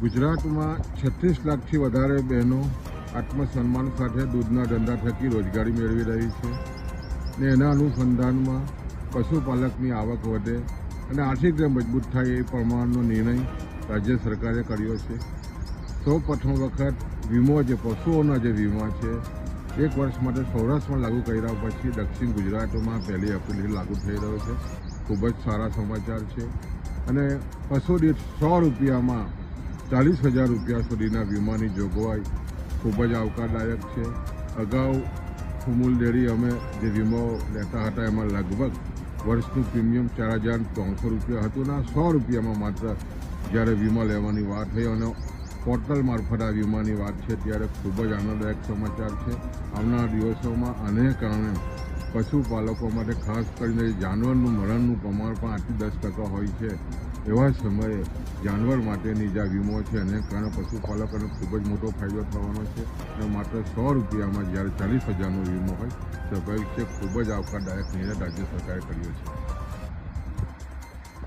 ગુજરાતમાં છત્રીસ લાખથી વધારે બહેનો આત્મસન્માન સાથે દૂધના ધંધા થકી રોજગારી મેળવી રહી છે ને એના અનુસંધાનમાં પશુપાલકની આવક વધે અને આર્થિક રીતે મજબૂત થાય એ પ્રમાણનો નિર્ણય રાજ્ય સરકારે કર્યો છે. સૌ પ્રથમ વખત વીમો જે પશુઓના જે વીમા છે, એક વર્ષ માટે સૌરાષ્ટ્રમાં લાગુ કર્યા પછી દક્ષિણ ગુજરાતમાં પહેલી એપ્રિલથી લાગુ થઈ રહ્યો છે. ખૂબ જ સારા સમાચાર છે અને પશુ દીઠ સો રૂપિયામાં ચાલીસ હજાર રૂપિયા સુધીના વીમાની જોગવાઈ ખૂબ જ આવકારદાયક છે. અગાઉ સુમૂલ ડેરી અમે જે વીમો લેતા હતા એમાં લગભગ વર્ષનું પ્રીમિયમ ચાર હજાર ત્રણસો રૂપિયા હતું અને સો રૂપિયામાં માત્ર જ્યારે વીમા લેવાની વાત થઈ અને પોર્ટલ મારફત આ વીમાની વાત છે ત્યારે ખૂબ જ આનંદદાયક સમાચાર છે. આવનારા દિવસોમાં આને કારણે પશુપાલકો માટે ખાસ કરીને જાનવરનું મરણનું પ્રમાણ પણ આઠથી દસ ટકા હોય છે. એવા સમયે જાનવર માટેની જે વીમો છે એને કારણે પશુપાલકોને ખૂબ જ મોટો ફાયદો થવાનો છે. અને માત્ર સો રૂપિયામાં જ્યારે ચાલીસ હજારનો વીમો હોય સ્વાભાવિક છે ખૂબ જ આવકારદાયક નિર્ણય રાજ્ય સરકારે કર્યો છે.